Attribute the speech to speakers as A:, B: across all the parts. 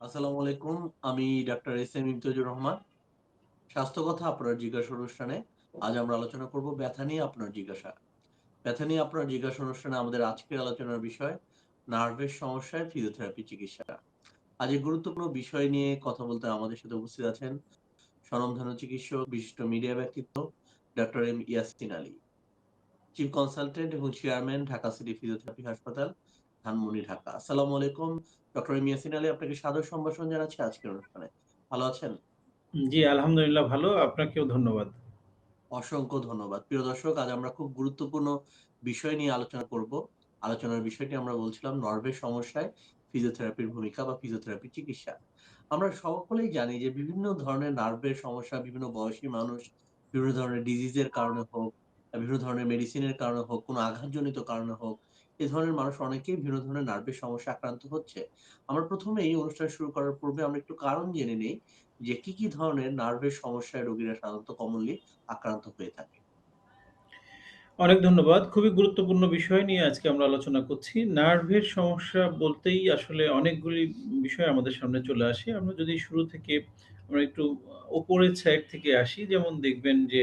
A: আসসালামু আলাইকুম। আমি এস এম রহমান। স্বাস্থ্য কথা আপনার জিজ্ঞাসা অনুষ্ঠানে আজ আমরা আলোচনা করব ব্যথা নিয়ে আপনার জিজ্ঞাসা। ব্যথা নিয়ে আপনার জিজ্ঞাসা অনুষ্ঠানে আমাদের আজকের আলোচনার বিষয় নার্ভের সমস্যায় ফিজিওথেরাপি চিকিৎসা। আজ গুরুত্বপূর্ণ বিষয় নিয়ে কথা বলতে আমাদের সাথে উপস্থিত আছেন স্বনামধন্য চিকিৎসক, বিশিষ্ট মিডিয়া ব্যক্তিত্ব doctor M Yasin Ali. Chief consultant এবং চেয়ারম্যান ঢাকা সিটি ফিজিওথেরাপি হাসপাতাল, ধানমন্ডি, ঢাকা। আসসালামু আলাইকুম ডক্টর এম ইয়াসিন আলী আপনাকে সাদর সম্ভাষণ জানাচ্ছি আজকের অনুষ্ঠানে। ভালো আছেন?
B: জি, আলহামদুলিল্লাহ ভালো। আপনাকেও ধন্যবাদ।
A: অসংখ্য ধন্যবাদ। প্রিয় দর্শক, আজ আমরা খুব গুরুত্বপূর্ণ বিষয় নিয়ে আলোচনা করব। আলোচনার বিষয়টি আমরা বলছিলাম নার্ভের সমস্যায় ফিজিওথেরাপির ভূমিকা বা ফিজিওথেরাপি চিকিৎসা। আমরা সকলেই জানি যে বিভিন্ন ধরনের নার্ভের সমস্যা বিভিন্ন বয়সী মানুষ বিভিন্ন ধরনের ডিজিজের কারণে হোক, বিভিন্ন ধরনের মেডিসিনের কারণে হোক, কোনো আঘাতজনিত কারণে হোক, এ ধরনের মানুষ অনেকেই বিভিন্ন ধরনের নার্ভের সমস্যা আক্রান্ত হচ্ছে। আমরা ১ম এই অনুষ্ঠান শুরু করার পূর্বে আমরা একটু কারণ জেনে নেই যে কি, কি ধরনের নার্ভের সমস্যায় রোগীরা সাধারণত কমনলি আক্রান্ত হয়ে থাকে?
B: অনেক ধন্যবাদ। খুবই গুরুত্বপূর্ণ বিষয় নিয়ে আজকে আমরা আলোচনা করছি। নার্ভের সমস্যা বলতেই আসলে অনেকগুলি বিষয় আমাদের সামনে চলে আসে। আমরা যদি শুরু থেকে আমরা একটু আ উপরের সাইড থেকে আসি, যেমন দেখবেন যে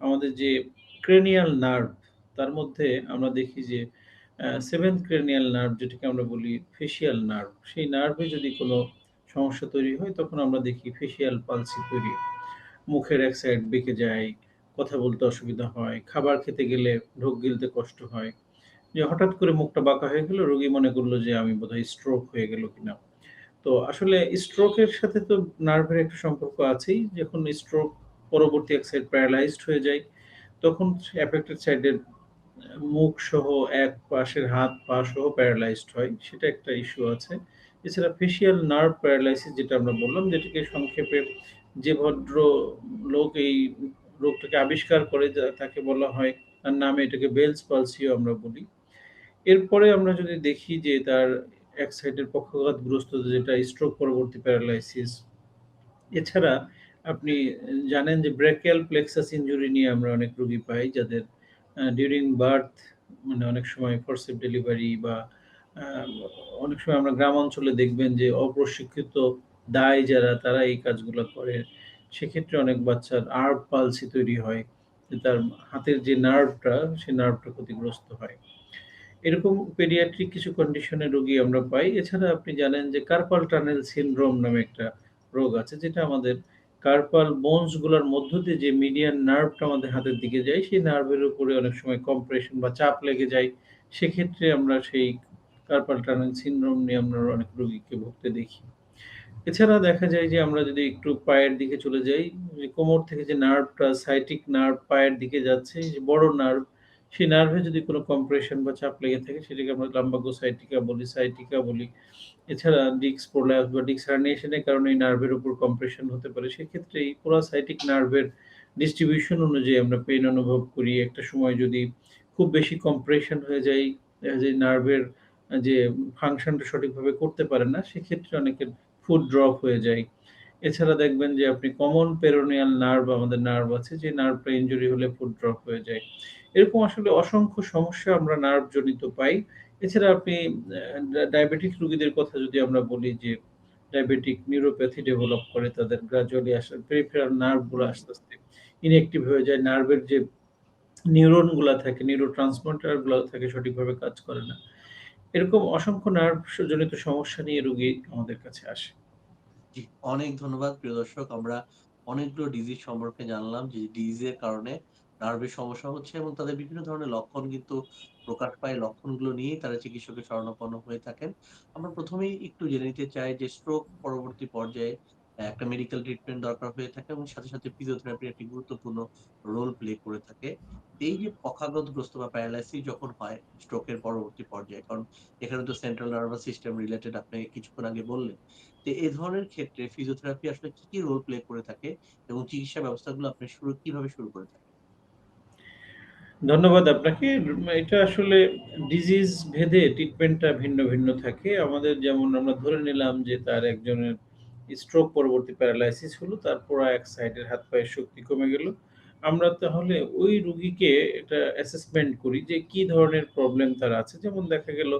B: আমাদের যে ক্রেনিয়াল নার্ভ তার মধ্যে আমরা দেখি যে 7th ক্রেনিয়াল নার্ভ যেটাকে আমরা বলি ফেসিয়াল নার্ভ। সেই নার্ভে যদি কোনো সমস্যা তৈরি হয় তখন আমরা দেখি ফেসিয়াল পালসি তৈরি। মুখের এক সাইড বেঁকে যায়, কথা বলতে অসুবিধা হয়, খাবার খেতে গেলে ঢোক গিলতে কষ্ট হয়। যে হঠাৎ করে মুখটা বাঁকা হয়ে গেল, রোগী মনে করল যে আমি বোধহয় স্ট্রোক হয়ে গেল কিনা। তো আসলে স্ট্রোকের সাথে তো নার্ভের একটা সম্পর্ক আছেই। যখন স্ট্রোক পরবর্তী এক সাইড প্যারালাইজড হয়ে যায়, তখন এফেক্টেড সাইডের মুখ সহ এক পাশের হাত, পা সহ প্যারালাইজড হয়। সেটা একটা ইস্যু আছে। এছাড়া ফেসিয়াল নার্ভ প্যারালাইসিস যেটা আমরা বললাম, যেটাকে সংক্ষেপে যে ভদ্র লোক এই রোগটাকে আবিষ্কার করে তাকে বলা হয় তার নামে এটাকে বেলস পালসিও আমরা বলি। এরপরে আমরা যদি দেখি যে তার এক সাইডের পক্ষাঘাতগ্রস্ত যেটা স্ট্রোক পরবর্তী প্যারালাইসিস। এছাড়া আপনি জানেন যে ব্রেকিয়াল প্লেক্সাস ইনজুরি নিয়ে আমরা অনেক রোগী পাই যাদের ডিউরিং বার্থ মানে অনেক সময় ফরসেপ ডেলিভারি বা অনেক সময় আমরা গ্রাম অঞ্চলে দেখবেন যে অপ্রশিক্ষিত দায় যারা তারা এই কাজগুলো করে। সেক্ষেত্রে অনেক বাচ্চার আর্ভ পালসি তৈরি হয়। তার হাতের যে নার্ভটা, সেই নার্ভটা ক্ষতিগ্রস্ত হয়। এরকম পেডিয়াট্রিক কিছু কন্ডিশনের রোগী আমরা পাই। এছাড়া আপনি জানেন যে কার্পাল টানেল সিনড্রোম নামে একটা রোগ আছে যেটা আমাদের কার্পাল বোনসগুলার মধ্য দিয়ে যে মিডিয়ান নার্ভটা আমাদের হাতের দিকে যায়, সেই নার্ভের উপরে অনেক সময় কম্প্রেশন বা চাপ লেগে যায়। সেক্ষেত্রে আমরা সেই কার্পাল টানেল সিনড্রোম নিয়ে আমরা অনেক রোগীকে ভুগতে দেখি। এছাড়া দেখা যায় যে আমরা যদি একটু পায়ের দিকে চলে যাই, কোমর থেকে যে নার্ভটা সাইটিক নার্ভ পায়ের দিকে যাচ্ছে, যে বড় নার্ভ, সেই নার্ভে যদি কোনো কম্প্রেশন বা চাপ লেগে থাকে সেটাকে আমরা লাম্বাগো সাইটিকা বলি, সাইটিকা বলি। এছাড়া ডিস্ক প্রোল্যাপস বা ডিস্ক হার্নিয়েশন এর কারণে এই নার্ভের উপর কম্প্রেশন হতে পারে। সেক্ষেত্রে এই পুরা সাইটিক নার্ভের ডিস্ট্রিবিউশন অনুযায়ী আমরা পেন অনুভব করি। একটা সময় যদি খুব বেশি কম্প্রেশন হয়ে যায়, দেখা যায় নার্ভের যে ফাংশনটা সঠিকভাবে করতে পারে না, সেক্ষেত্রে অনেকের ফুড ড্রপ হয়ে যায়। এছাড়া দেখবেন যে আপনি কমন পেরোনিয়াল নার্ভ আমাদের নার্ভ আছে, যে নার্ভটা ইনজুরি হলে ফুড ড্রপ হয়ে যায়। এরকম আসলে অসংখ্য সমস্যা আমরা নার্ভ জনিত পাই। এছাড়া আপনি ডায়াবেটিক রোগীদের কথা যদি আমরা বলি যে ডায়াবেটিক নিউরোপ্যাথি ডেভেলপ করে তাদের গ্রাজুয়ালি আসলে পেরিফেরাল নার্ভগুলো আস্তে, আস্তে ইনঅ্যাক্টিভ হয়ে যায়। নার্ভের যে নিউরনগুলা থাকে, নিউরো ট্রান্সমিটারগুলা থাকে সঠিকভাবে কাজ করে না। এরকম অসংখ্য নার্ভ জনিত সমস্যা নিয়ে রোগী আমাদের কাছে আসে।
A: অনেক ধন্যবাদ প্রিয় দর্শক। আমরা অনেকগুলো ডিজিজ সম্পর্কে জানলাম যে ডিজিজের কারণে নার্ভের সমস্যা হচ্ছে এবং তাদের বিভিন্ন ধরনের লক্ষণ কিন্তু প্রকাশ পায়। লক্ষণগুলো নিয়েই তারা চিকিৎসকের শরণাপন্ন হয়ে থাকেন। আমরা প্রথমেই একটু জেনে নিতে চাই যে স্ট্রোক পরবর্তী পর্যায়ে একটা মেডিকেল ট্রিটমেন্ট দরকার হয়ে থাকে এবং সাথে, সাথে ফিজিওথেরাপি একটি গুরুত্বপূর্ণ রোল প্লে করে থাকে। এই যে পক্ষাঘাতগ্রস্ত বা প্যারালাইসিস যখন হয় স্ট্রোকের পরবর্তী পর্যায়ে, কারণ এখানে তো সেন্ট্রাল নার্ভাস সিস্টেম রিলেটেড আপনি কিছুক্ষণ আগে বললেন। তো এ ধরনের ক্ষেত্রে ফিজিওথেরাপি আসলে কি, কি রোল প্লে করে থাকে এবং চিকিৎসা ব্যবস্থাগুলো আপনি শুরু কীভাবে শুরু করে থাকেন?
B: ধন্যবাদ আপনাকে। এটা আসলে ডিজিজ ভেদে ট্রিটমেন্টটা ভিন্ন, ভিন্ন থাকে। আমাদের যেমন আমরা ধরে নিলাম যে তার একজনের স্ট্রোক পরবর্তী প্যারালাইসিস হলো, তারপর এক সাইডের হাত পায়ের শক্তি কমে গেল। আমরা তাহলে ওই রুগীকে এটা অ্যাসেসমেন্ট করি যে কি ধরনের প্রবলেম তার আছে। যেমন দেখা গেল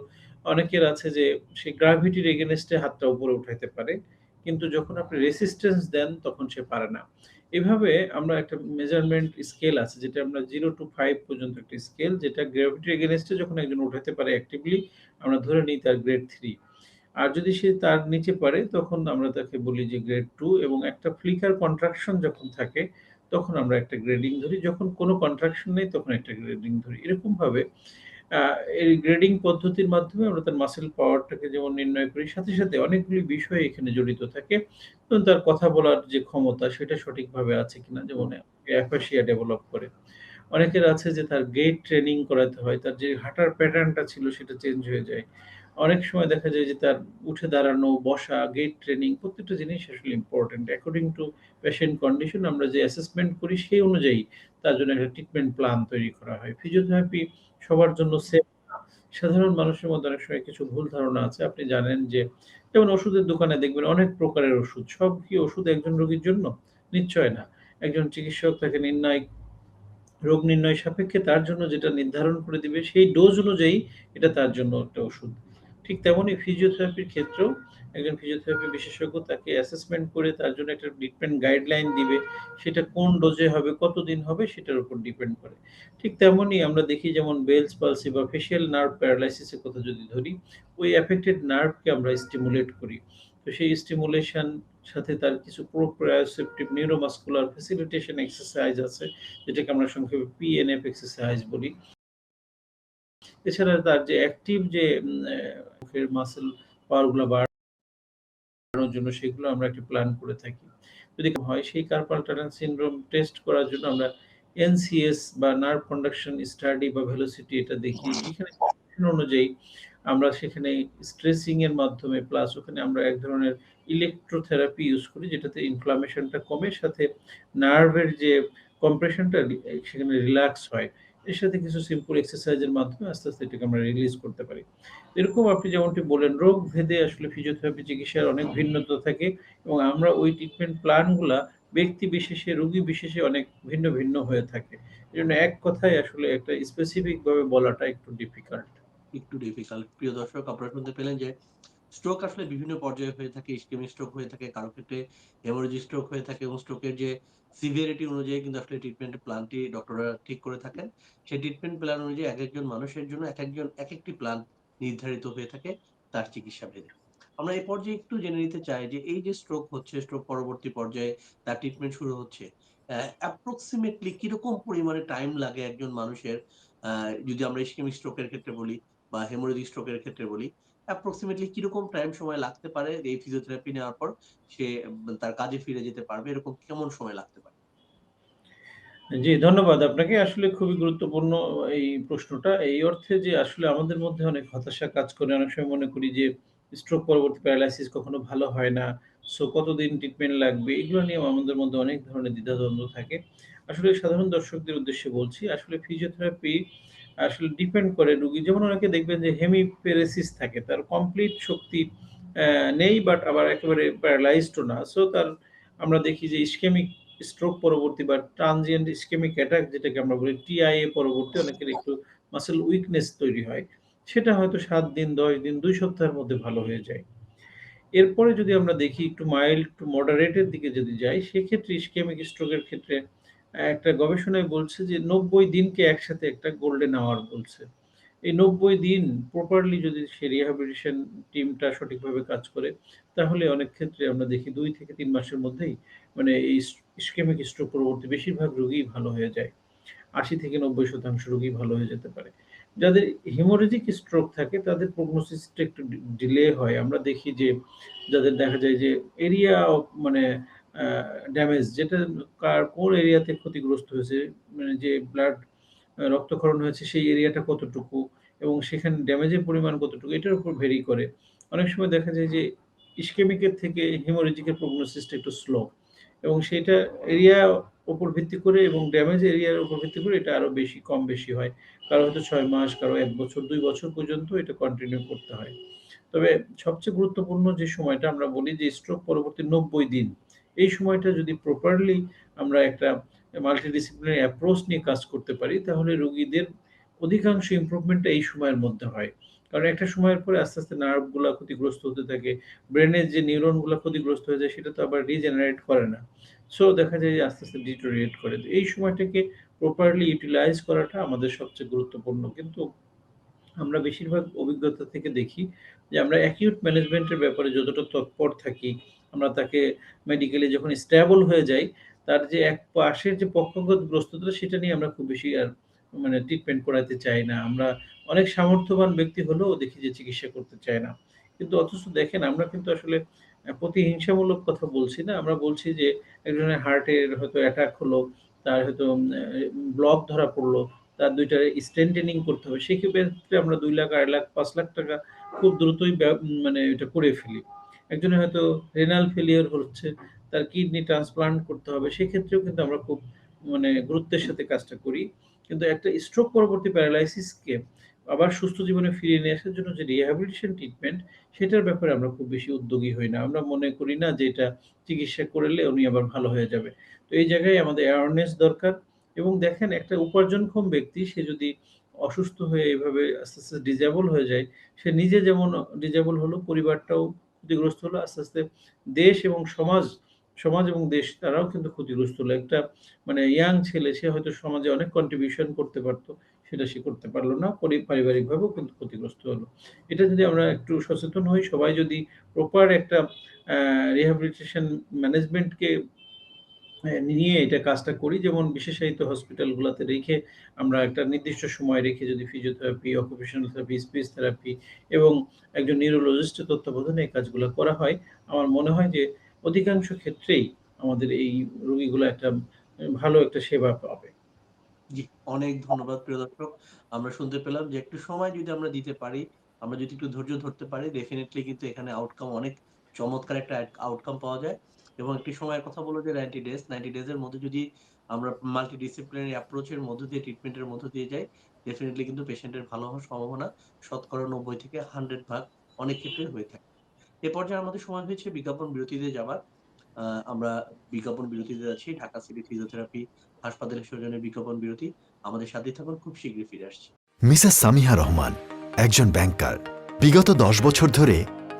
B: অনেকের আছে যে সে গ্রাভিটির এগেইনস্ট এ হাতটা উপরে উঠাইতে পারে। কিন্তু যখন আপনি রেসিস্টেন্স দেন তখন সে পারে না। এভাবে আমরা একটা মেজারমেন্ট স্কেল আছে, যেটা আমরা জিরো টু ফাইভ পর্যন্ত একটা স্কেল যেটা গ্র্যাভিটির এগেইনস্ট এ যখন একজন উঠাইতে পারে অ্যাক্টিভলি আমরা ধরে নিই তার গ্রেড থ্রি আর যদি সে তার নিচে পারে, তখন আমরা তাকে বলি যে গ্রেড টু এবং একটা ফ্লিকার কন্ট্রাকশন যখন থাকে, তখন আমরা একটা গ্রেডিং ধরি। যখন কোনো কন্ট্রাকশন নেই, তখন একটা গ্রেডিং ধরি। এরকমভাবে এই গ্রেডিং পদ্ধতির মাধ্যমে আমরা তার মাসেল পাওয়ারটাকে যেমন নির্ণয় করি সাথে, সাথে অনেকগুলি বিষয় এখানে জড়িত থাকে। এবং তার কথা বলার যে ক্ষমতা সেটা সঠিকভাবে আছে কিনা যেমন অ্যাফাসিয়া ডেভেলপ করে। অনেকের আছে যে তার গেট ট্রেনিং করাতে হয়। তার যে হাঁটার প্যাটার্নটা ছিল সেটা চেঞ্জ হয়ে যায়। অনেক সময় দেখা যায় যে তার উঠে দাঁড়ানো, বসা, গেট ট্রেনিং প্রত্যেকটা জিনিস আসলে important. According to patient condition আমরা যে অ্যাসেসমেন্ট করি সেই অনুযায়ী তার জন্য একটা ট্রিটমেন্ট প্ল্যান তৈরি করা হয়। ফিজিওথেরাপি সবার জন্য না। সাধারণ মানুষের মধ্যে অনেক সময় কিছু ভুল ধারণা আছে। আপনি জানেন যে যেমন ওষুধের দোকানে দেখবেন অনেক প্রকারের ওষুধ। সব কি ওষুধ একজন রোগীর জন্য? নিশ্চয় না। একজন চিকিৎসক তাকে নির্ণয় রোগ নির্ণয় সাপেক্ষে তার জন্য যেটা নির্ধারণ করে দিবে সেই ডোজ অনুযায়ী এটা তার জন্য একটা ওষুধ। ঠিক তেমনই ফিজিওথেরাপির ক্ষেত্রেও একজন ফিজিওথেরাপি বিশেষজ্ঞ তাকে অ্যাসেসমেন্ট করে তার জন্য একটা ট্রিটমেন্ট গাইডলাইন দিবে। সেটা কোন ডোজে হবে, কতদিন হবে সেটার উপর ডিপেন্ড করে। ঠিক তেমনই আমরা দেখি যেমন বেলস পালসি বা ফেসিয়াল নার্ভ প্যারালাইসিসের কথা যদি ধরি, ওই অ্যাফেক্টেড নার্ভকে আমরা স্টিমুলেট করি। তো সেই স্টিমুলেশন সাথে তার কিছু প্রোপ্রায়োসেপ্টিভ নিউরোমাসকুলার ফেসিলিটেশন এক্সারসাইজ আছে যেটাকে আমরা সংক্ষেপে পিএনএফ এক্সারসাইজ বলি। এছাড়া তার যে অ্যাক্টিভ যে মুখের মাসেল পাওয়ারগুলা বাড়ানোর জন্য সেগুলো আমরা একটা প্ল্যান করে থাকি। যদি হয়, সেই কার্পাল টানেল সিনড্রোম টেস্ট করার জন্য আমরা এনসিএস বা নার্ভ কন্ডাকশন স্টাডি বা ভেলোসিটি এটা দেখি। এখানে অনুযায়ী আমরা সেখানে স্ট্রেসিং এর মাধ্যমে প্লাস ওখানে আমরা এক ধরনের ইলেকট্রোথেরাপি ইউজ করি, যেটাতে ইনফ্লামেশনটা কমে, সাথে নার্ভের যে কম্প্রেশনটা সেখানে রিল্যাক্স হয়। এর সাথে কিছু সিম্পল এক্সারসাইজের মাধ্যমে আস্তে, আস্তে এটাকে আমরা রিলিজ করতে পারি। এরকম আপনি যেমনটি বলেন রোগ ভেদে আসলে ফিজিওথেরাপি চিকিৎসার অনেক ভিন্নতা থাকে এবং আমরা ওই ট্রিটমেন্ট প্ল্যানগুলা ব্যক্তি বিশেষে, রোগী বিশেষে অনেক ভিন্ন, ভিন্ন হয়ে থাকে। এই জন্য এক কথায় আসলে একটা স্পেসিফিক ভাবে বলাটা একটু ডিফিকাল্ট।
A: একটু ডিফিকাল্ট। প্রিয় দর্শক আপনারা শুনতে পেলেন যে স্ট্রোক আসলে বিভিন্ন পর্যায়ে হয়ে থাকে। ইসকেমিক স্ট্রোক হয়ে থাকে, কারও ক্ষেত্রে হেমোরেজিক স্ট্রোক হয়ে থাকে এবং স্ট্রোকের যে সিভিয়ারিটি অনুযায়ী কিন্তু আসলে ট্রিটমেন্ট প্ল্যানটি ডক্টররা ঠিক করে থাকেন। সেই ট্রিটমেন্ট প্ল্যান অনুযায়ী একেকজন মানুষের জন্য একেকজন একেকটি প্ল্যান নির্ধারিত হয়ে থাকে তার চিকিৎসা ভেদে। আমরা এই পর্যায়ে একটু জেনে নিতে চাই যে এই যে স্ট্রোক হচ্ছে, স্ট্রোক পরবর্তী পর্যায়ে তার ট্রিটমেন্ট শুরু হচ্ছে। অ্যা অ্যাপ্রক্সিমেটলি কীরকম পরিমাণে টাইম লাগে একজন মানুষের যদি আমরা ইসকেমিক স্ট্রোকের ক্ষেত্রে বলি বা হেমোরেজিক স্ট্রোকের ক্ষেত্রে বলি, অ্যাপ্রক্সিমেটলি কীরকম টাইম সময় লাগতে পারে এই ফিজিওথেরাপি নেওয়ার পর সে তার কাজে ফিরে যেতে পারবে? এরকম কেমন সময় লাগতে পারে?
B: জি, ধন্যবাদ আপনাকে। আসলে খুবই গুরুত্বপূর্ণ এই প্রশ্নটা। এই অর্থে যে আসলে আমাদের মধ্যে অনেক হতাশা কাজ করে। অনেক সময় মনে করি যে স্ট্রোক পরবর্তী প্যারালাইসিস কখনো ভালো হয় না। সো কতদিন ট্রিটমেন্ট লাগবে? এগুলো নিয়ে আমাদের মধ্যে অনেক ধরনের দ্বিধাদ্বন্দ্ব থাকে। আসলে সাধারণ দর্শকদের উদ্দেশ্যে বলছি, আসলে ফিজিওথেরাপি আসলে ডিপেন্ড করে রুগী যেমন অনেকে দেখবেন যে হেমিপ্যারেসিস থাকে। তার কমপ্লিট শক্তি নেই বাট আবার একেবারে প্যারালাইজড ও না। সো তার আমরা দেখি যে ইসকেমিক স্ট্রোক পরবর্তী বা ট্রানজিয়েন্ট ইসকেমিক অ্যাটাক যেটাকে আমরা বলি টিআইএ পরবর্তী অনেকের একটু মাসেল উইকনেস তৈরি হয়। সেটা হয়তো সাত দিন, ১০ দিন, দুই সপ্তাহের মধ্যে ভালো হয়ে যায়। এরপরে যদি আমরা দেখি একটু মাইল্ড টু মডারেটের দিকে যদি যাই, সেক্ষেত্রে ইস্কেমিক স্ট্রোকের ক্ষেত্রে একটা গবেষণায় বলছে যে ৯০ দিনকে একসাথে একটা গোল্ডেন আওয়ার বলছে। এই ৯০ দিন প্রপারলি যদি সে রিহ্যাবিলিটেশন টিমটা সঠিকভাবে কাজ করে, তাহলে অনেক ক্ষেত্রে আমরা দেখি দুই থেকে তিন মাসের মধ্যেই মানে এই ইস ইসকেমিক স্ট্রোক পরবর্তী বেশিরভাগ রোগীই ভালো হয়ে যায়। ৮০ থেকে ৯০% রোগী ভালো হয়ে যেতে পারে। যাদের হিমোরেজিক স্ট্রোক থাকে তাদের প্রগনোসিসটা একটু ডিলে হয়। আমরা দেখি যে যাদের দেখা যায় যে এরিয়া মানে ড্যামেজ যেটা কার কোন এরিয়াতে ক্ষতিগ্রস্ত হয়েছে, মানে যে ব্লাড রক্তক্ষরণ হয়েছে সেই এরিয়াটা কতটুকু এবং সেখানে ড্যামেজের পরিমাণ কতটুকু এটার উপর ভেরি করে। অনেক সময় দেখা যায় যে ইস্কেমিকের থেকে হেমোরেজিক এর প্রগনোসিসটা একটু স্লো এবং সেটা এরিয়া উপর ভিত্তি করে এবং ড্যামেজ এরিয়ার উপর ভিত্তি করে এটা আরও বেশি কম বেশি হয়। কারও হয়তো ছয় মাস, কারও এক বছর, দুই বছর পর্যন্ত এটা কন্টিনিউ করতে হয়। তবে সবচেয়ে গুরুত্বপূর্ণ যে সময়টা আমরা বলি যে স্ট্রোক পরবর্তী ৯০ দিন। এই সময়টা যদি প্রপারলি আমরা একটা মাল্টিডিসিপ্লিনারি অ্যাপ্রোচ নিয়ে কাজ করতে পারি তাহলে রোগীদের অধিকাংশ ইমপ্রুভমেন্টটা এই সময়ের মধ্যে হয়। কারণ একটা সময়ের পরে আস্তে, আস্তে নার্ভগুলো ক্ষতিগ্রস্ত হতে থাকে। ব্রেনের যে নিউরনগুলা ক্ষতিগ্রস্ত হয়ে যায় সেটা তো আবার রিজেনারেট করে না। সো দেখা যায় যে আস্তে, আস্তে ডিটোরিয়েট করে। এই সময়টাকে প্রপারলি ইউটিলাইজ করাটা আমাদের সবচেয়ে গুরুত্বপূর্ণ। কিন্তু আমরা বেশিরভাগ অভিজ্ঞতা থেকে দেখি যে আমরা অ্যাকিউট ম্যানেজমেন্টের ব্যাপারে যতটা তৎপর থাকি, আমরা তাকে মেডিকেলি যখন স্টেবল হয়ে যাই, তার যে এক পাশের যে পক্ষাঘাতগ্রস্ততা সেটা নিয়ে আমরা খুব বেশি আর মানে ট্রিটমেন্ট করাতে চাই না। আমরা অনেক সামর্থ্যবান ব্যক্তি হলেও দেখি যে চিকিৎসা করতে চায় না। কিন্তু অথচ দেখেন আমরা কিন্তু আসলে প্রতিহিংসামূলক কথা বলছি না। আমরা বলছি যে একজনের হার্টের হয়তো অ্যাটাক হলো, তার হয়তো ব্লক ধরা পড়ল তার ২ টা স্টেন্টেনিং করতে হবে। সেক্ষেত্রে আমরা দুই লাখ, ২.৫ লাখ, পাঁচ লাখ টাকা খুব দ্রুতই মানে এটা করে ফেলি। একজনের হয়তো রেনাল ফেইলিউর হচ্ছে, তার কিডনি ট্রান্সপ্লান্ট করতে হবে। সেক্ষেত্রেও কিন্তু আমরা খুব মানে গুরুত্বের সাথে কাজটা করি। কিন্তু একটা স্ট্রোক পরবর্তী প্যারালাইসিসকে আবার সুস্থ জীবনে ফিরিয়ে নিয়ে আসার জন্য যে রিহ্যাবিলিটেশন ট্রিটমেন্ট সেটার ব্যাপারে আমরা খুব বেশি উদ্যোগী হই না। আমরা মনে করি না যে এটা চিকিৎসা করলে উনি আবার ভালো হয়ে যাবে। তো এই জায়গায় আমাদের অ্যাওয়ারনেস দরকার এবং দেখেন একটা উপার্জনক্ষম ব্যক্তি সে যদি অসুস্থ হয়ে এভাবে আস্তে, আস্তে ডিজেবল হয়ে যায়, সে নিজে যেমন ডিজেবল হলো, পরিবারটাও ক্ষতিগ্রস্ত হলো। আস্তে, আস্তে দেশ এবং সমাজ, সমাজ এবং দেশ তারাও কিন্তু ক্ষতিগ্রস্ত হলো। একটা মানে ইয়াং ছেলে সে হয়তো সমাজে অনেক কন্ট্রিবিউশন করতে পারতো সেটা সে করতে পারল না। পরি পারিবারিকভাবেও কিন্তু ক্ষতিগ্রস্ত হলো। এটা যদি আমরা একটু সচেতন হই, সবাই যদি প্রপার একটা রিহ্যাবিলিটেশন ম্যানেজমেন্ট কে অ্যা নিয়ে এটা কাজটা করি যেমন বিশেষায়িত হসপিটাল গুলাতে রেখে আমরা একটা নির্দিষ্ট সময় রেখে যদি physiotherapy, occupational therapy, speech therapy এবং একজন নিউরোলজিস্ট এর তত্ত্বাবধানে এই কাজগুলো করা হয়। আমার মনে হয় যে অধিকাংশ ক্ষেত্রেই আমাদের এই রোগীগুলো একটা ভালো একটা সেবা পাবে।
A: জি, অনেক ধন্যবাদ প্রিয় দর্শক। আমরা শুনতে পেলাম যে একটু সময় যদি আমরা দিতে পারি, আমরা যদি একটু ধৈর্য ধরতে পারি ডেফিনিটলি কিন্তু এখানে আউটকাম অনেক চমৎকার একটা আউটকাম পাওয়া যায়। এবং একটি সময়ের কথা বলল যে 90 ডেজ, 90 ডেজ এর মধ্যে যদি আমরা মাল্টি ডিসিপ্লিনারি অ্যাপ্রোচ এর মধ্য দিয়ে ট্রিটমেন্ট এর মধ্য দিয়ে যাই, ডেফিনিটলি কিন্তু পেশেন্ট এর ভালো হওয়ার সম্ভাবনা শতকরা ৯০ থেকে 100 ভাগ অনেক ক্ষেত্রেই হয়ে থাকে। এ পর্যায়ে আমাদের সময় হয়েছে বিজ্ঞাপন বিরতিতে যাওয়ার আমরা বিজ্ঞাপন বিরতিতে যাচ্ছি। ঢাকা সিটি ফিজিওথেরাপি হাসপাতালের সৌজন্যে বিজ্ঞাপন বিরতি। আমাদের সাথেই থাকুন খুব শীঘ্রই ফিরে আসছি।
C: মিসেস সামিহা রহমান একজন ব্যাংকার বিগত দশ বছর ধরে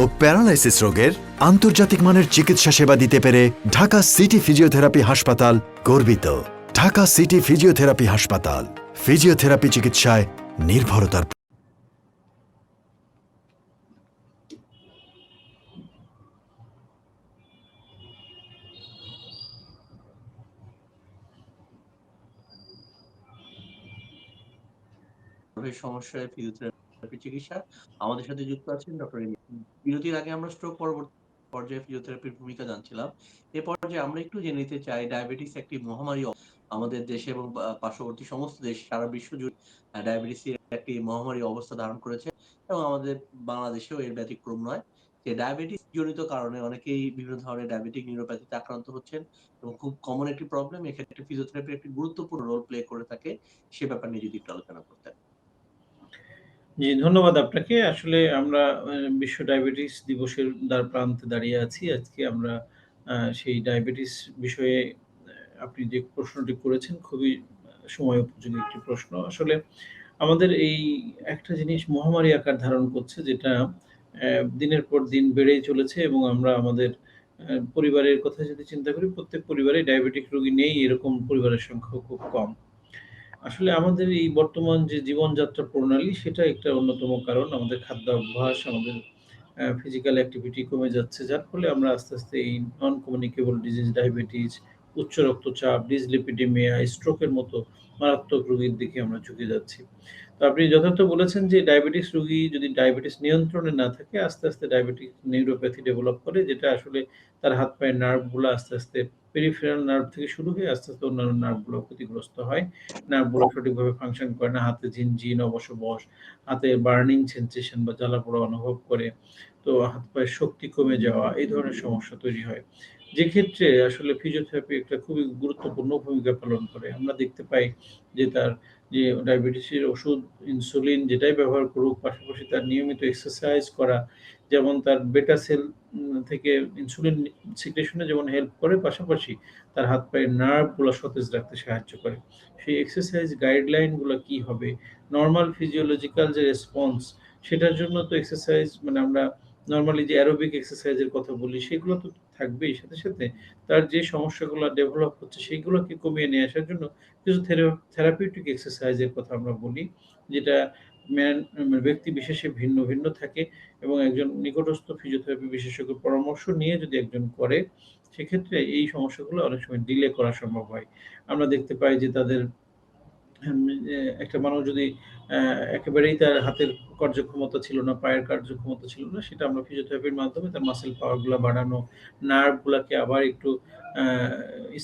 C: ও প্যারালাইসিস রোগের আন্তর্জাতিক মানের চিকিৎসা সেবা দিতে পেরে ঢাকা সিটি ফিজিওথেরাপি হাসপাতাল গর্বিত। ঢাকা সিটি ফিজিওথেরাপি হাসপাতাল, ফিজিওথেরাপি চিকিৎসায় নির্ভরতার
A: সমস্যায় ফিজিওথেরাপি চিকিৎসা। আমাদের সাথে যুক্ত আছেন ডক্টর বিরতির আগে আমরা স্ট্রোক পরবর্তী পর্যায়ে ফিজিওথেরাপির ভূমিকা জানছিলাম। এ পর্যায়ে আমরা একটু জেনে নিতে চাই ডায়াবেটিস একটি মহামারী আমাদের দেশে এবং পার্শ্ববর্তী সমস্ত দেশ, সারা বিশ্ব জুড়ে আ ডায়াবেটিসের একটি মহামারী অবস্থা ধারণ করেছে এবং আমাদের বাংলাদেশেও এর ব্যতিক্রম নয়। যে ডায়াবেটিস জনিত কারণে অনেকেই বিভিন্ন ধরনের ডায়াবেটিক নিউরোপ্যাথিতে আক্রান্ত হচ্ছেন এবং খুব কমন একটি প্রবলেম। এক্ষেত্রে ফিজিওথেরাপি একটি গুরুত্বপূর্ণ রোল প্লে করে থাকে। সে ব্যাপার নিয়ে যদি একটু আলোচনা করতেন।
B: জি, ধন্যবাদ আপনাকে। আসলে আমরা বিশ্ব ডায়াবেটিস দিবসের দ্বার প্রান্তে দাঁড়িয়ে আছি। আজকে আমরা সেই ডায়াবেটিস বিষয়ে আপনি যে প্রশ্নটি করেছেন খুবই সময় উপযোগী একটি প্রশ্ন। আসলে আমাদের এই একটা জিনিস মহামারী আকার ধারণ করছে যেটা দিনের পর দিন বেড়েই চলেছে এবং আমরা আমাদের পরিবারের কথা যদি চিন্তা করি প্রত্যেক পরিবারে ডায়াবেটিক রোগী নেই এরকম পরিবারের সংখ্যাও খুব কম। আসলে আমাদের এই বর্তমান যে জীবনযাত্রা প্রণালী সেটা একটা অন্যতম কারণ। আমাদের খাদ্য অভ্যাস আমাদের ফিজিক্যাল অ্যাক্টিভিটি কমে যাচ্ছে। যার ফলে আমরা আস্তে, আস্তে এই নন কমিউনিকেবল ডিজিজ ডায়াবেটিস, উচ্চ রক্তচাপ, ডিজলিপিডেমিয়া স্ট্রোকের মতো মারাত্মক রোগীর দিকে আমরা ঝুঁকে যাচ্ছি। তো আপনি যথার্থ বলেছেন যে ডায়াবেটিস রোগী যদি ডায়াবেটিস নিয়ন্ত্রণে না থাকে আস্তে, আস্তে ডায়াবেটিক নিউরোপ্যাথি ডেভেলপ করে যেটা আসলে তার হাত পায়ের নার্ভগুলো আস্তে, আস্তে পেরিফেরাল নার্ভ থেকে শুরু হয়ে আস্তে, আস্তে অন্যান্য নার্ভগুলো ক্ষতিগ্রস্ত হয়। নার্ভগুলো সঠিকভাবে ফাংশন করে না। হাতে ঝিনঝিন, অবশ-বস, হাতে বার্নিং সেনসেশন বা জ্বালা-পোড়া অনুভব করে। তো হাত পায়ের শক্তি কমে যাওয়া এই ধরনের সমস্যা তৈরি হয়। যে ক্ষেত্রে আসলে ফিজিওথেরাপি একটা খুবই গুরুত্বপূর্ণ ভূমিকা পালন করে। আমরা দেখতে পাই যে তার যে ডায়াবেটিসের ওষুধ, ইনসুলিন যেটাই ব্যবহার করুক পাশাপাশি তার নিয়মিত এক্সারসাইজ করা যেমন তার বেটা সেল থেকে ইনসুলিন সিক্রেশন যেমন হেল্প করে পাশাপাশি তার হাত পায়ের নার্ভগুলো সতেজ রাখতে সাহায্য করে। সেই এক্সারসাইজ গাইডলাইনগুলো কি হবে? নর্মাল ফিজিওলজিক্যাল যে রেসপন্স সেটার জন্য তো এক্সারসাইজ মানে আমরা নরমালি যে অ্যারোবিক এক্সারসাইজের কথা বলি সেগুলো তো থাকবেই। সাথে, সাথে তার যে সমস্যাগুলো ডেভেলপ হচ্ছে সেগুলোকে কমিয়ে নিয়ে আসার জন্য কিছু থেরা থেরাপিউটিক এক্সারসাইজের কথা আমরা বলি। যেটা ম্যান ব্যক্তি বিশেষে ভিন্ন, ভিন্ন থাকে এবং একজন নিকটস্থ ফিজিওথেরাপি বিশেষজ্ঞ পরামর্শ নিয়ে যদি একজন করে সেক্ষেত্রে এই সমস্যাগুলো অনেক সময় ডিলে করা সম্ভব হয়। আমরা দেখতে পাই যে তাদের একটা মানুষ যদি একেবারেই তার হাতের কার্যক্ষমতা ছিল না, পায়ের কার্যক্ষমতা ছিল না সেটা আমরা ফিজিওথেরাপির মাধ্যমে তার মাসেল পাওয়ারগুলা বাড়ানো, নার্ভগুলোকে আবার একটু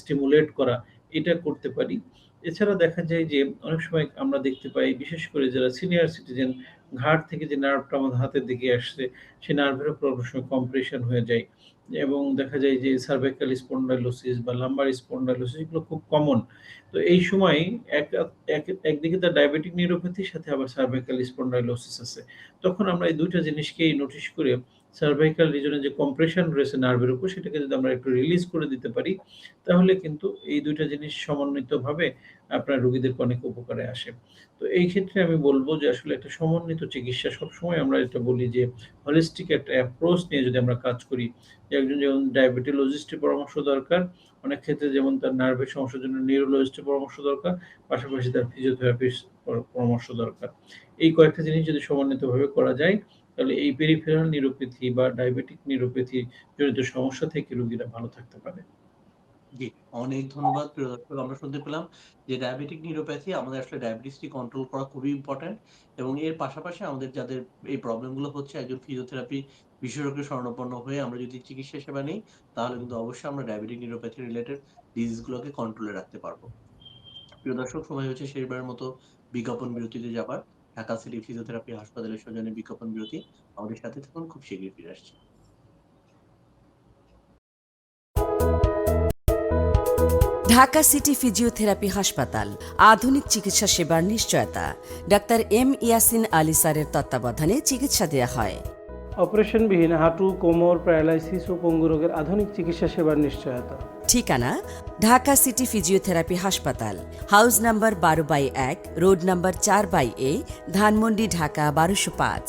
B: স্টিমুলেট করা এটা করতে পারি। এছাড়া দেখা যায় যে অনেক সময় আমরা দেখতে পাই বিশেষ করে যারা সিনিয়র সিটিজেন ঘাট থেকে যে নার্ভটা আমাদের হাতের দিকে আসছে সেই নার্ভের উপর অনেক সময় কম্প্রেশন হয়ে যায় এবং দেখা যায় যে সার্ভাইকাল স্পন্ডাইলোসিস বা লাম্বার স্পন্ডাইলোসিস এগুলো খুব কমন। তো এই সময় এক এক, একদিকে তার ডায়াবেটিক নিউরোপ্যাথির সাথে আবার সার্ভাইকাল স্পন্ডাইলোসিস আছে। তখন আমরা এই দুইটা জিনিসকেই নোটিশ করে সার্ভাইকাল রিজন যে কম্প্রেশন রয়েছে নার্ভের উপর সেটাকে যদি আমরা একটু রিলিজ করে দিতে পারি তাহলে কিন্তু এই দুইটা জিনিস সমন্বিতভাবে আপনার রোগীদেরকে অনেক উপকারে আসে। তো এই ক্ষেত্রে আমি বলব যে আসলে একটা সমন্বিত চিকিৎসা সবসময় আমরা এটা বলি যে হোলিস্টিক একটা অ্যাপ্রোচ নিয়ে যদি আমরা কাজ করি যে একজন যেমন ডায়াবেটোলজিস্ট এর পরামর্শ দরকার, অনেক ক্ষেত্রে যেমন তার নার্ভের সমস্যার জন্য নিউরোলজিস্টের পরামর্শ দরকার, পাশাপাশি তার ফিজিওথেরাপিস্ট পরামর্শ দরকার। এই কয়েকটা জিনিস যদি সমন্বিতভাবে করা যায় তাহলে এই পেরিফেরাল নিউরোপ্যাথি বা ডায়াবেটিক নিউরোপ্যাথি জনিত সমস্যা থেকে রোগীরা ভালো থাকতে পারে।
A: জি, অনেক ধন্যবাদ প্রিয় দর্শক। আমরা শুনতে পেলাম যে ডায়াবেটিক নিউরোপ্যাথি আমাদের আসলে ডায়াবেটিসটি কন্ট্রোল করা খুবই ইম্পোর্টেন্ট এবং এর পাশাপাশি আমাদের যাদের এই প্রবলেমগুলো হচ্ছে একজন ফিজিওথেরাপি বিশেষজ্ঞ শরণাপন্ন হয়ে আমরা যদি চিকিৎসা সেবা নেই তাহলে কিন্তু অবশ্যই আমরা ডায়াবেটিক নিউরোপ্যাথি রিলেটেড ডিজিজ গুলোকে কন্ট্রোলে রাখতে পারব। প্রিয় দর্শক সময় হয়েছে শেষবারের মতো বিজ্ঞাপন বিরতিতে যাবার। ঢাকা সিটি ফিজিওথেরাপি হাসপাতালের সৌজন্যে বিজ্ঞাপন বিরতি। আমাদের সাথে থাকুন খুব শীঘ্রই ফিরে আসছি।
D: ঢাকা সিটি ফিজিওথেরাপি হাসপাতাল আধুনিক চিকিৎসা সেবার নিশ্চয়তা ডাক্তার এম ইয়াসিন আলী স্যারের তত্ত্বাবধানে চিকিৎসা দেয়া হয়
E: অপারেশনবিহীন হাঁটু কোমর প্যারালাইসিস ও পঙ্গু রোগের আধুনিক চিকিৎসা সেবার নিশ্চয়তা
D: ঠিকানা, ঢাকা সিটি ফিজিওথেরাপি হাসপাতাল, হাউস নাম্বার বারো বাই এক, রোড নাম্বার চার বাই এ, ধানমন্ডি, ঢাকা বারোশো পাঁচ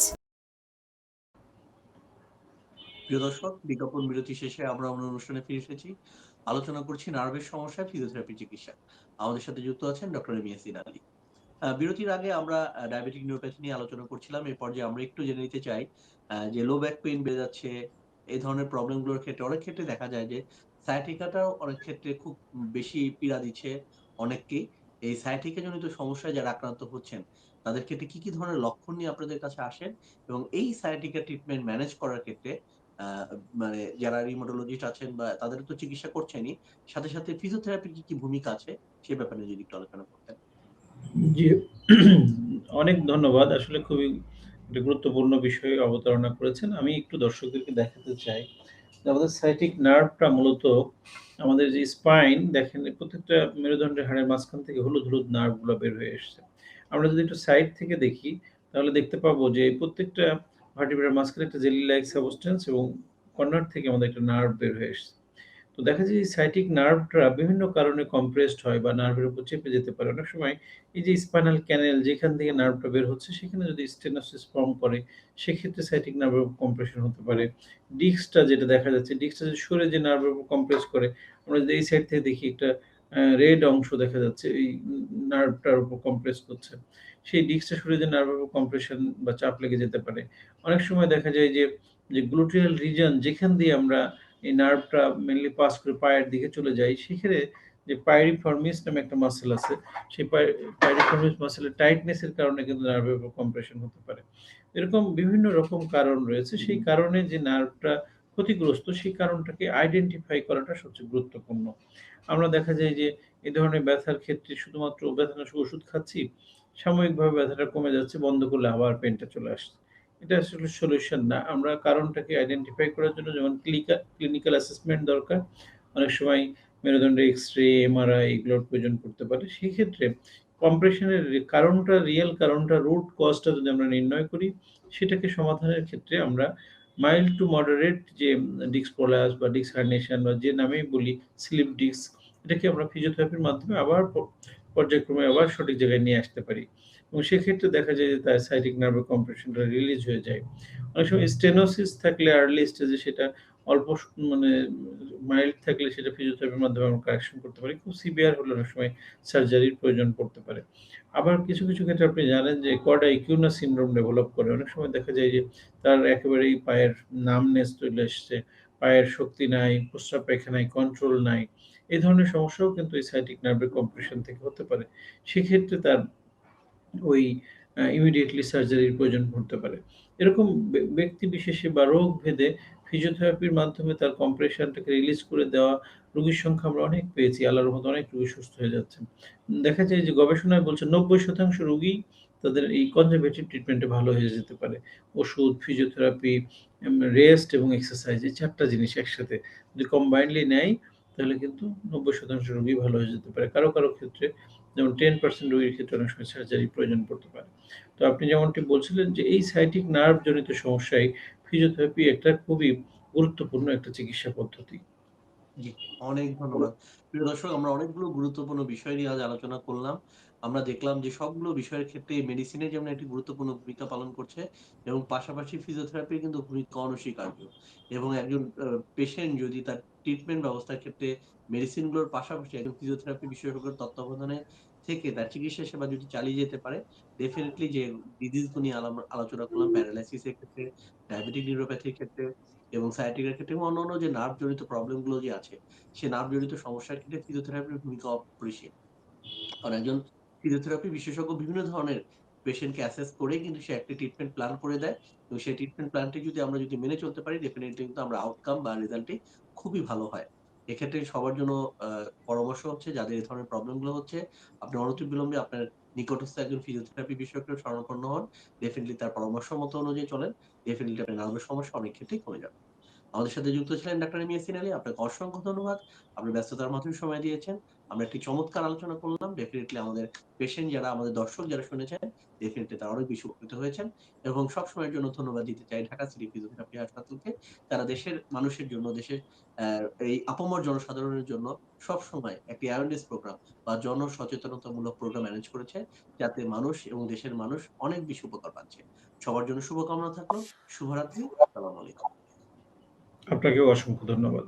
A: প্রিয় দর্শক, বিজ্ঞাপন বিরতি শেষে আমরা অনুষ্ঠানে ফিরে এসেছি। আলোচনা করছি নার্ভের সমস্যায় ফিজিওথেরাপি চিকিৎসা। আমাদের সাথে যুক্ত আছেন ডক্টর এম ইয়াসিন আলী। বিরতির আগে আমরা ডায়াবেটিক নিউরোপ্যাথি নিয়ে আলোচনা করছিলাম। এই পর্যায়ে আমরা একটু জেনে নিতে চাই যে লো ব্যাক পেইন বেড়ে যাচ্ছে। এই ধরনের প্রবলেমগুলোর ক্ষেত্রে অনেক ক্ষেত্রে দেখা যায় যে সায়াটিকাটাও অনেক ক্ষেত্রে খুব বেশি পীড়া দিচ্ছে অনেককেই। এই সায়াটিকা জনিত সমস্যায় যারা আক্রান্ত হচ্ছেন তাদের ক্ষেত্রে কি, কি ধরনের লক্ষণ নিয়ে আপনাদের কাছে আসেন? এবং এই সায়াটিকা ট্রিটমেন্ট ম্যানেজ করার ক্ষেত্রে মানে যারা রিউমাটোলজিস্ট আছেন বা তাদের তো চিকিৎসা করছেনই। সাথে, সাথে ফিজিওথেরাপির কি, কি ভূমিকা আছে সে ব্যাপারে যদি একটু আলোচনা করতেন।
B: জি, অনেক ধন্যবাদ। আসলে খুবই গুরুত্বপূর্ণ বিষয় অবতারণা করেছেন। আমি একটু দর্শকদেরকে দেখাতে চাই আমাদের সাইটিক নার্ভটা মূলত আমাদের যে স্পাইন দেখেন প্রত্যেকটা মেরুদণ্ডের হাড়ের মাঝখান থেকে হলুদ, হলুদ নার্ভগুলো বের হয়ে এসছে। আমরা যদি একটু সাইড থেকে দেখি তাহলে দেখতে পাবো যে প্রত্যেকটা ভার্টিব্রার মাঝখানে একটা জেলি লাইক সাবস্টেন্স এবং কর্নার থেকে আমাদের একটা নার্ভ বের হয়ে এসছে। তো দেখা যায় এই সায়াটিক নার্ভটা বিভিন্ন কারণে কম্প্রেসড হয় বা নার্ভের উপর চেপে যেতে পারে। অনেক সময় এই যে স্পাইনাল ক্যানেল যেখান থেকে নার্ভটা বের হচ্ছে সেখানে যদি স্টেনোসিস ফর্ম করে সেক্ষেত্রে সাইটিক নার্ভের উপর কম্প্রেশন হতে পারে। ডিস্কটা যেটা দেখা যাচ্ছে ডিস্কটা যদি সরে যে নার্ভের উপর কম্প্রেস করে আমরা যদি এই সাইড থেকে দেখি একটা রেড অংশ দেখা যাচ্ছে এই নার্ভটার উপর কম্প্রেস করছে। সেই ডিস্কটা সরে যে নার্ভের উপর কম্প্রেশন বা চাপ লেগে যেতে পারে। অনেক সময় দেখা যায় যে, যে গ্লুটেয়াল রিজন যেখান দিয়ে আমরা এই নার্ভটা মেনলি পাস করে পায়ের দিকে চলে যায়। সেক্ষেত্রে যে পাইরিফর্মিস নামে একটা মাসল আছে, সেই পাইরিফর্মিস মাসেলের টাইটনেসের কারণে কিন্তু নার্ভের উপর কম্প্রেশন হতে পারে। এরকম বিভিন্ন রকম কারণ রয়েছে। সেই কারণে যে নার্ভটা ক্ষতিগ্রস্ত, সেই কারণটাকে আইডেন্টিফাই করাটা সবচেয়ে গুরুত্বপূর্ণ। আমরা দেখা যায় যে এই ধরনের ব্যথার ক্ষেত্রে শুধুমাত্র ব্যথানাশক ওষুধ খাচ্ছি, সাময়িকভাবে ব্যথাটা কমে যাচ্ছে, বন্ধ করলে আবার পেনটা চলে আসছে। এটা আসলে সলিউশন না। আমরা কারণটাকে আইডেন্টিফাই করার জন্য যেমন ক্লিনিক্যাল অ্যাসেসমেন্ট দরকার। অনেক সময় মেরুদণ্ড এক্স রে এমআরআই এগুলোর প্রয়োজন করতে পারে। সেই ক্ষেত্রে কম্প্রেশনের কারণটা রিয়েল কারণটা রুট কজটা যদি আমরা নির্ণয় করি, সেটাকে সমাধানের ক্ষেত্রে আমরা মাইল্ড টু মডারেট যে ডিস্ক প্রলাস বা ডিস্ক হার্নেশন বা যে নামেই বলি স্লিপ ডিস্ক এটাকে আমরা ফিজিওথেরাপির মাধ্যমে আবার পর্যায়ক্রমে আবার সঠিক জায়গায় নিয়ে আসতে পারি। এবং সেক্ষেত্রে দেখা যায় যে তার সাইটিক নার্ভের কম্প্রেশনটা রিলিজ হয়ে যায়। অনেক সময় স্টেনোসিস থাকলে আর্লি স্টেজে সেটা অল্প মানে মাইল্ড থাকলে সেটা ফিজিওথেরাপির মাধ্যমে আমরা কারেকশন করতে পারি। খুব সিভিয়ার হলে অনেক সময় সার্জারির প্রয়োজন পড়তে পারে। আবার কিছু কিছু ক্ষেত্রে আপনি জানেন যে কর্ডা ইকিউনা সিনড্রোম ডেভেলপ করে। অনেক সময় দেখা যায় যে তার একেবারেই পায়ের নামনেস চলে এসছে, পায়ের শক্তি নাই, প্রস্রাব পায়খানায় কন্ট্রোল নাই। এই ধরনের সমস্যাও কিন্তু এই সাইটিক নার্ভের কম্প্রেশন থেকে হতে পারে। সেক্ষেত্রে তার ওই ইমিডিয়েটলি সার্জারির প্রয়োজন পড়তে পারে। এরকম ব্যক্তি বিশেষে বা রোগ ভেদে ফিজিওথেরাপির মাধ্যমে তার কম্প্রেশনটাকে রিলিজ করে দেওয়া রোগীর সংখ্যা আমরা অনেক পেয়েছি। আল্লাহর মতো অনেক রোগী সুস্থ হয়ে যাচ্ছেন। দেখা যায় যে গবেষণায় বলছে নব্বই শতাংশ রোগী তাদের এই কনজারভেটিভ ট্রিটমেন্টে ভালো হয়ে যেতে পারে। ওষুধ ফিজিওথেরাপি রেস্ট এবং এক্সারসাইজ এই চারটা জিনিস একসাথে যদি কম্বাইনলি নেয় তাহলে কিন্তু নব্বই শতাংশ রোগী ভালো হয়ে যেতে পারে। কারও কারও ক্ষেত্রে যেমন টেন পার্সেন্ট রোগীর ক্ষেত্রে অনেক সময় সার্জারি প্রয়োজন পড়তে পারে তো আপনি যেমনটি বলছিলেন যে এই সাইটিক নার্ভ জনিত সমস্যায় ফিজিওথেরাপি একটা খুবই গুরুত্বপূর্ণ একটা চিকিৎসা পদ্ধতি
A: অনেক ধন্যবাদ। প্রিয় দর্শক, আমরা অনেকগুলো গুরুত্বপূর্ণ বিষয় নিয়ে আজ আলোচনা করলাম। আমরা দেখলাম যে সবগুলো বিষয়ের ক্ষেত্রে মেডিসিনের যেমন একটি গুরুত্বপূর্ণ ভূমিকা পালন করছে এবং পাশাপাশি ফিজিওথেরাপির কিন্তু ভূমিকা অনস্বীকার্য। এবং একজন পেশেন্ট যদি তার ট্রিটমেন্ট ব্যবস্থার ক্ষেত্রে মেডিসিনগুলোর পাশাপাশি একজন ফিজিওথেরাপি বিশেষজ্ঞের তত্ত্বাবধানে থেকে তার চিকিৎসা সেবা যদি চালিয়ে যেতে পারে, ডেফিনিটলি যে ডিজিজগুলো নিয়ে আলোচনা করলাম প্যারালাইসিস এর ক্ষেত্রে, ডায়াবেটিক নিউরোপ্যাথির ক্ষেত্রে এবং সায়াটিক এর ক্ষেত্রে এবং অন্যান্য যে নার্ভ জড়িত প্রবলেমগুলো যে আছে, সে নার্ভ জড়িত সমস্যার ক্ষেত্রে ফিজিওথেরাপির ভূমিকা অপরিসীম। কারণ একজন ফিজিওথেরাপি বিশেষজ্ঞ বিভিন্ন ধরনের পেশেন্টকে অ্যাসেস করে কিন্তু সে একটা ট্রিটমেন্ট প্ল্যান করে দেয় এবং সেই ট্রিটমেন্ট প্ল্যানটি যদি আমরা যদি মেনে চলতে পারি ডেফিনিটলি কিন্তু আমরা আউটকাম বা রেজাল্টটি খুবই ভালো হয়। এক্ষেত্রে সবার জন্য পরামর্শ হচ্ছে যাদের এই ধরনের প্রবলেমগুলো হচ্ছে, আপনি অনতিবিলম্বে আপনার নিকটস্থ একজন ফিজিওথেরাপি বিশেষজ্ঞের শরণাপন্ন হন। ডেফিনিটলি তার পরামর্শ মতো অনুযায়ী চলেন। ডেফিনিটলি আপনার নার্ভের সমস্যা অনেক ক্ষেত্রেই কমে যাবে। আমাদের সাথে যুক্ত ছিলেন ডাক্তার এম ইয়াসিন আলী। আপনাকে অসংখ্য ধন্যবাদ। আপনি ব্যস্ততার মাঝেও সময় দিয়েছেন। আমরা একটি চমৎকার আলোচনা করলাম। ডেফিনিটলি আমাদের পেশেন্ট যারা আমাদের দর্শক যারা শুনেছেন, ডেফিনিটলি তারা অনেক বেশি উপকৃত হয়েছেন এবং সবসময়ের জন্য ধন্যবাদ দিতে চাই ঢাকা সিটি ফিজিওথেরাপি হাসপাতালকে। তারা দেশের মানুষের জন্য দেশের এই আপামর জনসাধারণের জন্য সবসময় একটি অ্যাওয়ারনেস প্রোগ্রাম বা জনসচেতনতামূলক প্রোগ্রাম ম্যানেজ করেছে, যাতে মানুষ এবং দেশের মানুষ অনেক বেশি উপকার পাচ্ছে। সবার জন্য শুভকামনা থাকল। শুভরাত্রি। আসসালামু আলাইকুম।
B: আপনাকেও অসংখ্য ধন্যবাদ।